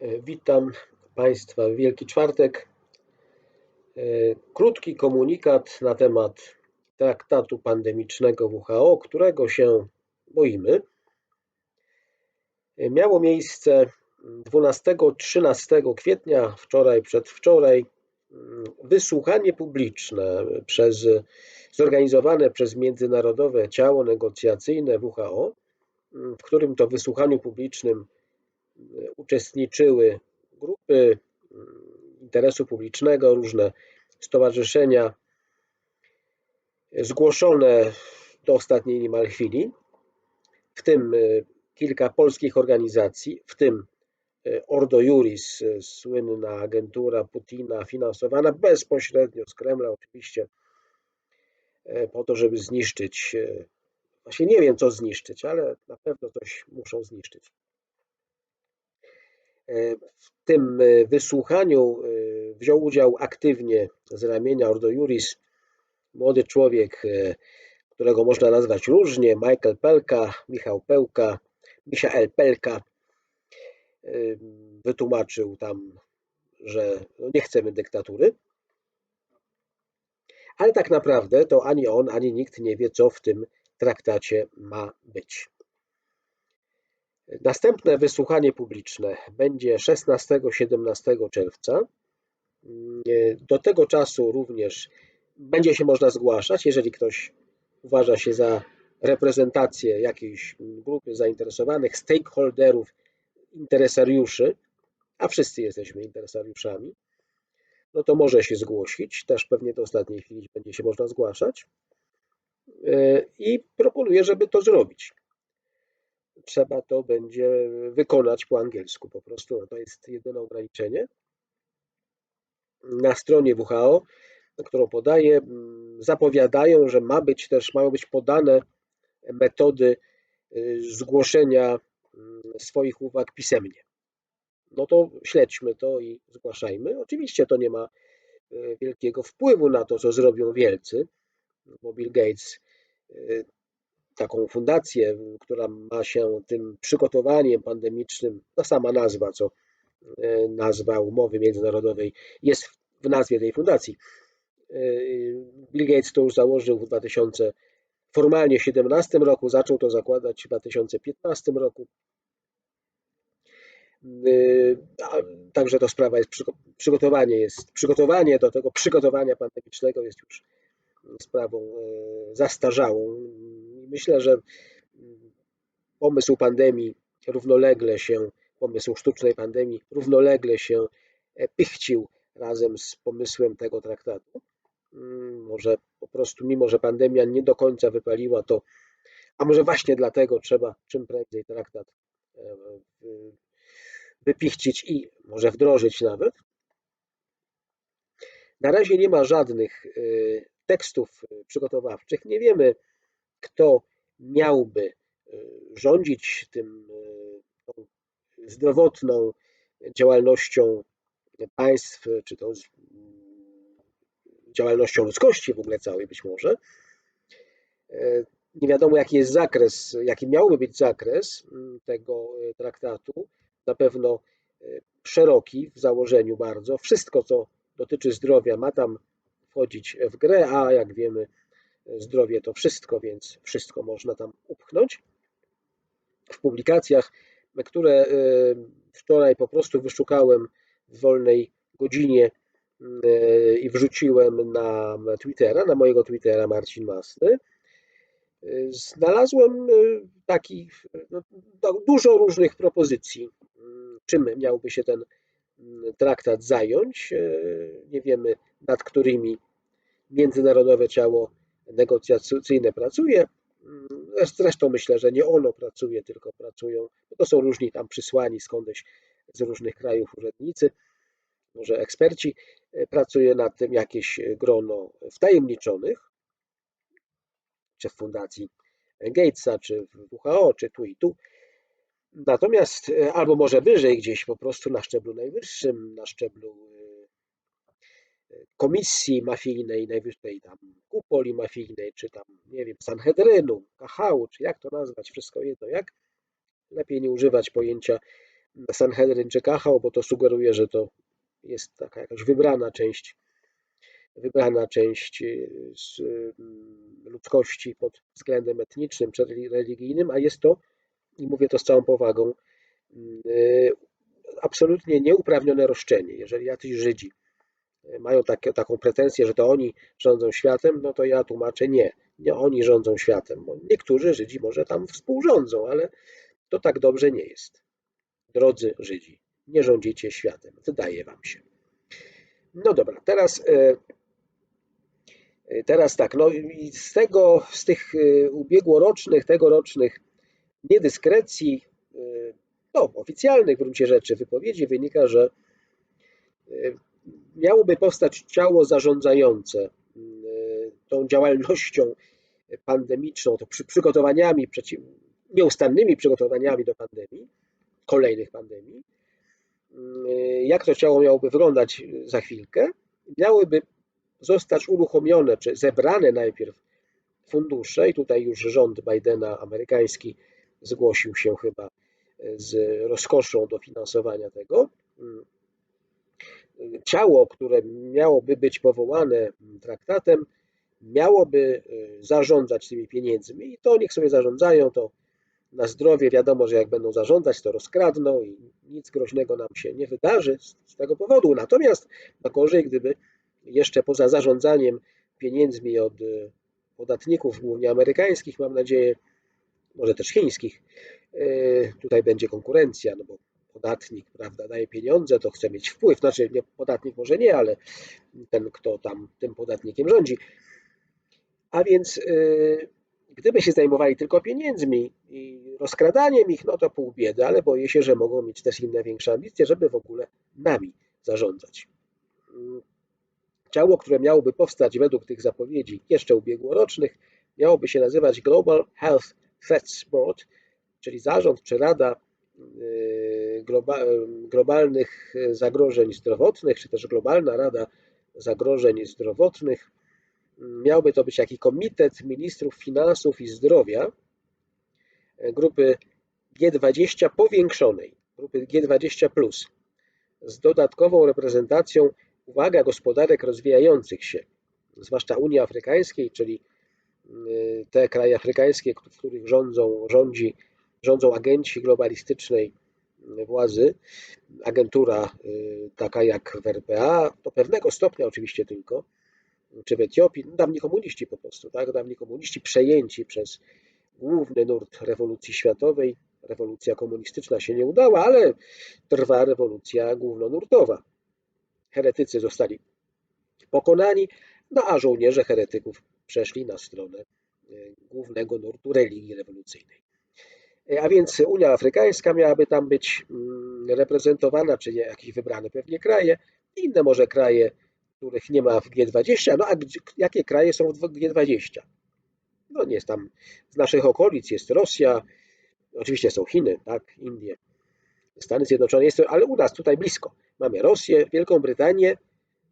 E, witam Państwa w Wielki Czwartek. E, krótki komunikat na temat traktatu pandemicznego WHO, którego się boimy. E, miało miejsce 12-13 kwietnia, wczoraj, przedwczoraj, mm, wysłuchanie publiczne przez, zorganizowane przez Międzynarodowe Ciało Negocjacyjne WHO, w którym to wysłuchaniu publicznym uczestniczyły grupy mm, interesu publicznego, różne stowarzyszenia zgłoszone do ostatniej niemal chwili, w tym y, kilka polskich organizacji, w tym y, Ordo Juris, y, słynna agentura Putina, finansowana bezpośrednio z Kremla, oczywiście, po to, żeby zniszczyć. Właśnie nie wiem, co zniszczyć, ale na pewno coś muszą zniszczyć. W tym e, wysłuchaniu e, wziął udział aktywnie z ramienia Ordo Juris młody człowiek, e, którego można nazwać różnie, Michael Pelka, Michał Pełka, Michael Pelka. Wytłumaczył tam, że no nie chcemy dyktatury, ale tak naprawdę to ani on, ani nikt nie wie, co w tym traktacie ma być. Następne wysłuchanie publiczne będzie 16-17 czerwca. Do tego czasu również będzie się można zgłaszać, jeżeli ktoś uważa się za reprezentację jakiejś grupy zainteresowanych, stakeholderów, interesariuszy, a wszyscy jesteśmy interesariuszami, no to może się zgłosić. Też pewnie do ostatniej chwili będzie się można zgłaszać. I proponuję, żeby to zrobić trzeba to będzie wykonać po angielsku po prostu. No to jest jedyne ograniczenie. Na stronie WHO, którą podaję, zapowiadają, że ma być też, mają być podane metody y, zgłoszenia swoich uwag pisemnie. No to śledźmy to i zgłaszajmy. Oczywiście to nie ma y, wielkiego wpływu na to, co zrobią wielcy, bo Bill Gates y, taką fundację, która ma się tym przygotowaniem pandemicznym, ta sama nazwa, co e, nazwa umowy międzynarodowej jest w nazwie tej fundacji. E, Bill Gates to już założył w 2000 formalnie 17 roku, zaczął to zakładać w 2015 roku. E, także to sprawa jest przygotowanie jest przygotowanie do tego przygotowania pandemicznego jest już sprawą zastarzałą myślę, że pomysł pandemii równolegle się, pomysł sztucznej pandemii równolegle się e, pichcił razem z pomysłem tego traktatu. Mm, może po prostu, mimo że pandemia nie do końca wypaliła, to a może właśnie dlatego trzeba czym prędzej traktat e, wypichcić i może wdrożyć nawet. Na razie nie ma żadnych e, tekstów przygotowawczych. Nie wiemy, kto miałby e, rządzić tym tą zdrowotną działalnością państw, czy to działalnością ludzkości w ogóle całej być może. Nie wiadomo, jaki jest zakres, jaki miałby być zakres tego traktatu. Na pewno szeroki w założeniu bardzo. Wszystko, co dotyczy zdrowia, ma tam wchodzić w grę, a jak wiemy, zdrowie to wszystko, więc wszystko można tam upchnąć. W publikacjach, które e, wczoraj po prostu wyszukałem w wolnej godzinie e, i wrzuciłem na Twittera, na mojego Twittera Marcin Masny, e, znalazłem taki, no, dużo różnych propozycji, czym miałby się ten traktat zająć. Nie wiemy, nad którymi międzynarodowe ciało negocjacyjne pracuje. Zresztą myślę, że nie ono pracuje, tylko pracują, to są różni tam przysłani skądś z różnych krajów urzędnicy, może eksperci, e, pracuje nad tym jakieś grono wtajemniczonych, czy w fundacji Gatesa, czy w WHO, czy tu i tu. Natomiast, e, albo może wyżej gdzieś po prostu na szczeblu najwyższym, na szczeblu komisji mafijnej, najwyższej tam kupoli mafijnej, czy tam, nie wiem, Sanhedrynu, Kahału, czy jak to nazwać, wszystko jedno jak. Lepiej nie używać pojęcia Sanhedryn czy Kachał, bo to sugeruje, że to jest taka jakaś wybrana część, wybrana część z ludzkości pod względem etnicznym czy religijnym, a jest to, i mówię to z całą powagą, absolutnie nieuprawnione roszczenie. Jeżeli jacyś Żydzi mają takie, taką pretensję, że to oni rządzą światem, no to ja tłumaczę nie, nie oni rządzą światem. Bo niektórzy Żydzi może tam współrządzą, ale to tak dobrze nie jest. Drodzy Żydzi, nie rządzicie światem, wydaje wam się. No dobra, teraz, e, e, teraz tak, no i z tego, z tych e, ubiegłorocznych, tegorocznych niedyskrecji, no, oficjalnych w gruncie rzeczy wypowiedzi wynika, że miałoby powstać ciało zarządzające e, tą działalnością pandemiczną, to przy przygotowaniami, przeciw, nieustannymi przygotowaniami do pandemii, kolejnych pandemii. E, jak to ciało miałoby wyglądać za chwilkę? Miałyby zostać uruchomione, czy zebrane najpierw fundusze, i tutaj już rząd Bidena amerykański zgłosił się chyba z rozkoszą dofinansowania tego ciało, które miałoby być powołane traktatem, miałoby e, zarządzać tymi pieniędzmi i to niech sobie zarządzają, to na zdrowie wiadomo, że jak będą zarządzać, to rozkradną i nic groźnego nam się nie wydarzy z tego powodu. Natomiast na gorzej, gdyby jeszcze poza zarządzaniem pieniędzmi od e, podatników, głównie amerykańskich, mam nadzieję, może też chińskich, e, tutaj będzie konkurencja, no bo podatnik prawda, daje pieniądze, to chce mieć wpływ. Znaczy, nie, podatnik może nie, ale ten, kto tam tym podatnikiem rządzi. A więc yy, gdyby się zajmowali tylko pieniędzmi i rozkradaniem ich, no to pół biedy, ale boję się, że mogą mieć też inne większe ambicje, żeby w ogóle nami zarządzać. Ciało, które miałoby powstać według tych zapowiedzi jeszcze ubiegłorocznych, miałoby się nazywać Global Health Threats Board, czyli zarząd czy rada globalnych zagrożeń zdrowotnych, czy też Globalna Rada Zagrożeń Zdrowotnych. Miałby to być jakiś komitet ministrów finansów i zdrowia grupy G20 powiększonej, grupy G20, z dodatkową reprezentacją, uwaga, gospodarek rozwijających się, zwłaszcza Unii Afrykańskiej, czyli y, te kraje afrykańskie, w których rządzą, rządzi rządzą agenci globalistycznej władzy, agentura y, taka jak w RPA, do pewnego stopnia oczywiście tylko, czy w Etiopii, no dawni komuniści po prostu, tak? dawni komuniści przejęci przez główny nurt rewolucji światowej. Rewolucja komunistyczna się nie udała, ale trwa rewolucja głównonurtowa. Heretycy zostali pokonani, no a żołnierze heretyków przeszli na stronę y, głównego nurtu religii rewolucyjnej. A więc Unia Afrykańska miałaby tam być mm, reprezentowana, czy jakieś wybrane pewnie kraje, inne może kraje, których nie ma w G20. No a jakie kraje są w G20? No nie jest tam, z naszych okolic jest Rosja, oczywiście są Chiny, tak, Indie, Stany Zjednoczone, jest to, ale u nas tutaj blisko. Mamy Rosję, Wielką Brytanię,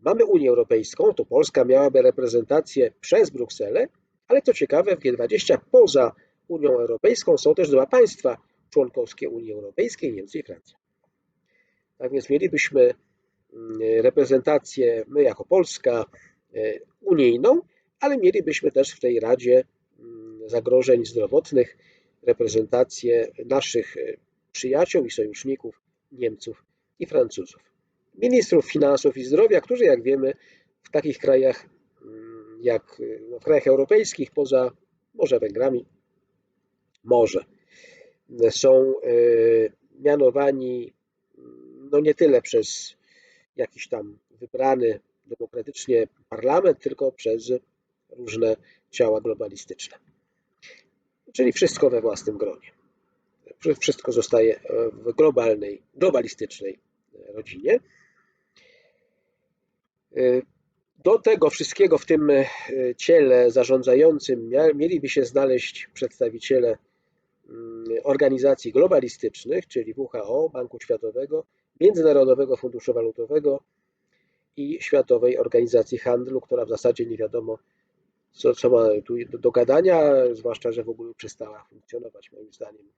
mamy Unię Europejską, to Polska miałaby reprezentację przez Brukselę, ale co ciekawe w G20 poza Unią Europejską są też dwa państwa członkowskie Unii Europejskiej, Niemcy i Francja. Tak więc mielibyśmy mm, reprezentację, my jako Polska, e, unijną, ale mielibyśmy też w tej Radzie mm, Zagrożeń Zdrowotnych reprezentację naszych e, przyjaciół i sojuszników, Niemców i Francuzów. Ministrów finansów i zdrowia, którzy jak wiemy w takich krajach mm, jak no, w krajach europejskich, poza może Węgrami, może. Są e, mianowani no nie tyle przez jakiś tam wybrany demokratycznie parlament, tylko przez różne ciała globalistyczne. Czyli wszystko we własnym gronie. Wszystko zostaje w globalnej, globalistycznej rodzinie. E, do tego wszystkiego w tym e, ciele zarządzającym mieliby się znaleźć przedstawiciele organizacji globalistycznych, czyli WHO, Banku Światowego, Międzynarodowego Funduszu Walutowego i Światowej Organizacji Handlu, która w zasadzie nie wiadomo, co, co ma tu do, gadania, zwłaszcza, że w ogóle przestała funkcjonować, moim zdaniem.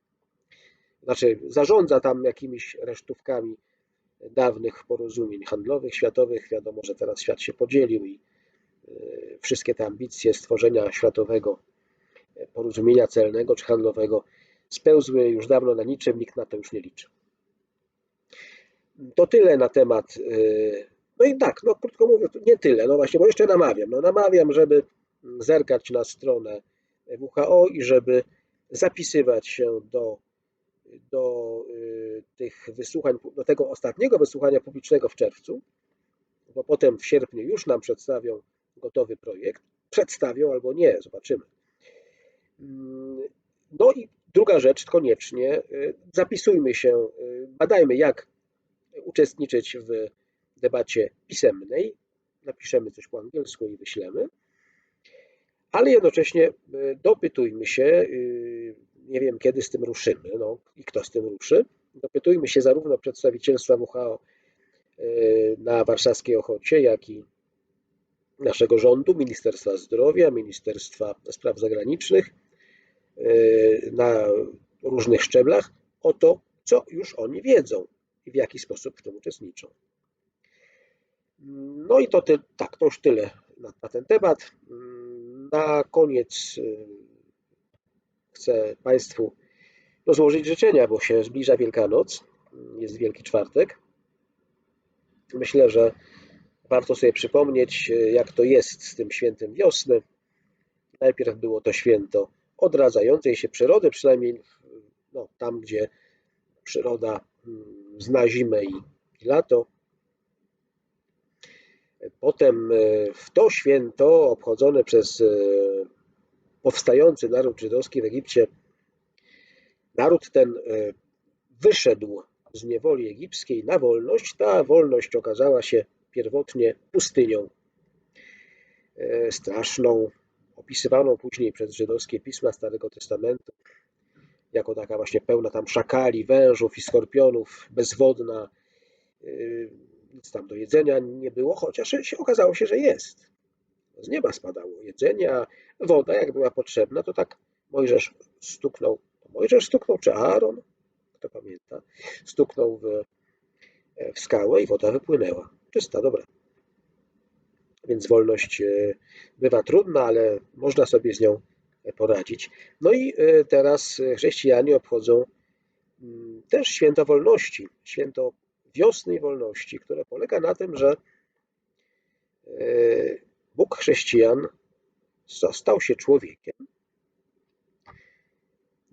znaczy zarządza tam jakimiś resztówkami dawnych porozumień handlowych, światowych. Wiadomo, że teraz świat się podzielił i wszystkie te ambicje stworzenia światowego porozumienia celnego czy handlowego spełzły już dawno na niczym, nikt na to już nie liczy. To tyle na temat. No i tak, no krótko mówiąc, nie tyle, no właśnie, bo jeszcze namawiam. No namawiam, żeby zerkać na stronę WHO i żeby zapisywać się do, do tych wysłuchań, do tego ostatniego wysłuchania publicznego w czerwcu, bo potem w sierpniu już nam przedstawią gotowy projekt. Przedstawią albo nie, zobaczymy. Druga rzecz, koniecznie zapisujmy się, badajmy jak uczestniczyć w debacie pisemnej. Napiszemy coś po angielsku i wyślemy. Ale jednocześnie dopytujmy się, nie wiem kiedy z tym ruszymy no, i kto z tym ruszy. Dopytujmy się zarówno przedstawicielstwa WHO na warszawskiej Ochocie, jak i naszego rządu, Ministerstwa Zdrowia, Ministerstwa Spraw Zagranicznych na różnych szczeblach o to, co już oni wiedzą i w jaki sposób w tym uczestniczą. No i to ty, tak, to już tyle na, na ten temat. Na koniec chcę Państwu no, złożyć życzenia, bo się zbliża Wielkanoc, jest Wielki Czwartek. Myślę, że warto sobie przypomnieć, jak to jest z tym świętem wiosny. Najpierw było to święto odradzającej się przyrody, przynajmniej no, tam, gdzie przyroda zna zimę i, i lato. Potem w to święto obchodzone przez powstający naród żydowski w Egipcie, naród ten wyszedł z niewoli egipskiej na wolność. Ta wolność okazała się pierwotnie pustynią straszną, opisywaną później przez żydowskie pisma Starego Testamentu jako taka właśnie pełna tam szakali, wężów i skorpionów, bezwodna. Nic tam do jedzenia nie było, chociaż się okazało się, że jest. Z nieba spadało jedzenie, a woda, jak była potrzebna, to tak Mojżesz stuknął. Mojżesz stuknął, czy Aaron? Kto pamięta? Stuknął w, w skałę i woda wypłynęła. Czysta, dobra. Więc wolność bywa trudna, ale można sobie z nią poradzić. No i teraz chrześcijanie obchodzą też święto wolności, święto wiosny i wolności, które polega na tym, że Bóg chrześcijan stał się człowiekiem,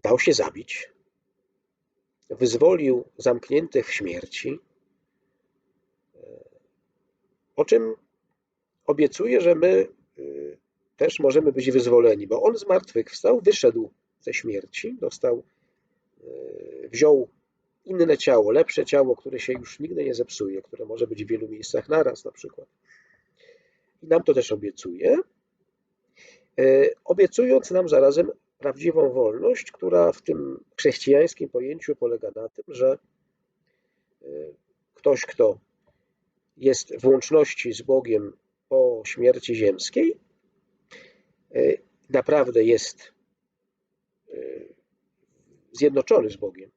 dał się zabić, wyzwolił zamkniętych w śmierci, o czym obiecuje, że my też możemy być wyzwoleni, bo On zmartwychwstał, wyszedł ze śmierci, dostał, wziął inne ciało, lepsze ciało, które się już nigdy nie zepsuje, które może być w wielu miejscach naraz na przykład. I nam to też obiecuje, obiecując nam zarazem prawdziwą wolność, która w tym chrześcijańskim pojęciu polega na tym, że ktoś, kto jest w łączności z Bogiem po śmierci ziemskiej, naprawdę jest zjednoczony z Bogiem,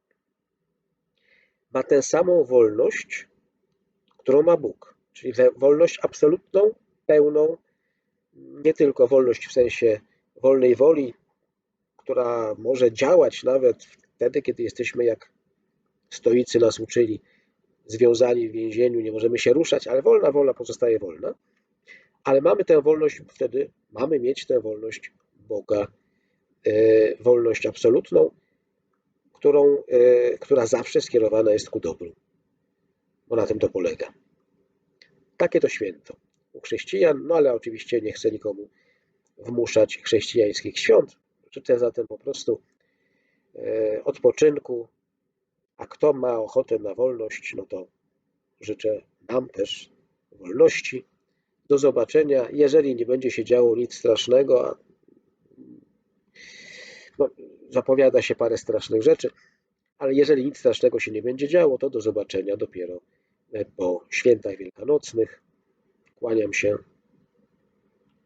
ma tę samą wolność, którą ma Bóg, czyli wolność absolutną, pełną, nie tylko wolność w sensie wolnej woli, która może działać nawet wtedy, kiedy jesteśmy, jak stoicy nas uczyli, związani w więzieniu, nie możemy się ruszać, ale wolna wola pozostaje wolna. Ale mamy tę wolność, wtedy mamy mieć tę wolność Boga, wolność absolutną, którą, która zawsze skierowana jest ku dobru. Bo na tym to polega. Takie to święto u chrześcijan, no ale oczywiście nie chcę nikomu wmuszać chrześcijańskich świąt. Życzę zatem po prostu odpoczynku, a kto ma ochotę na wolność, no to życzę nam też wolności. Do zobaczenia, jeżeli nie będzie się działo nic strasznego, a no, zapowiada się parę strasznych rzeczy, ale jeżeli nic strasznego się nie będzie działo, to do zobaczenia dopiero po świętach wielkanocnych. Kłaniam się.